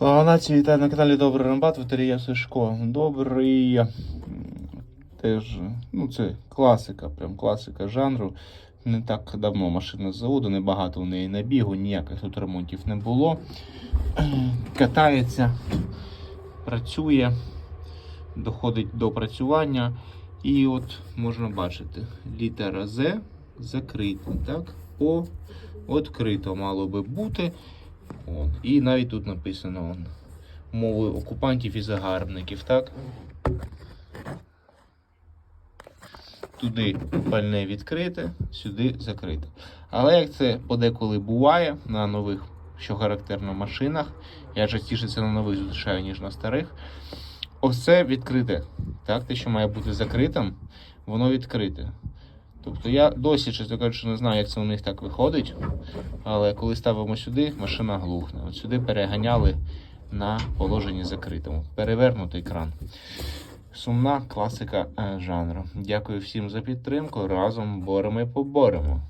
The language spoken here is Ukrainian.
Слава нації, вітаю на каналі Добрий Рембат, Віталія Сушко. Добрий. Теж, ну це класика, прям класика жанру. Не так давно машина з заводу, небагато в неї набігу, ніяких тут ремонтів не було. Катається, працює, доходить до працювання. І от можна бачити, літера З закрита, так? О, відкрито мало би бути. От. І навіть тут написано он, мови окупантів і загарбників, так? Туди пальне відкрите, сюди закрите. Але як це подеколи буває на нових, що характерно машинах, я частіше це на нових зустрічаю, ніж на старих. Ось це відкрите. Так, те, що має бути закритим, воно відкрите. Тобто я досі, чесно кажучи, не знаю, як це у них так виходить. Але коли ставимо сюди, машина глухне. От сюди переганяли на положенні закритому. Перевернутий кран. Сумна класика е, жанру. Дякую всім за підтримку. Разом боремо і поборемо.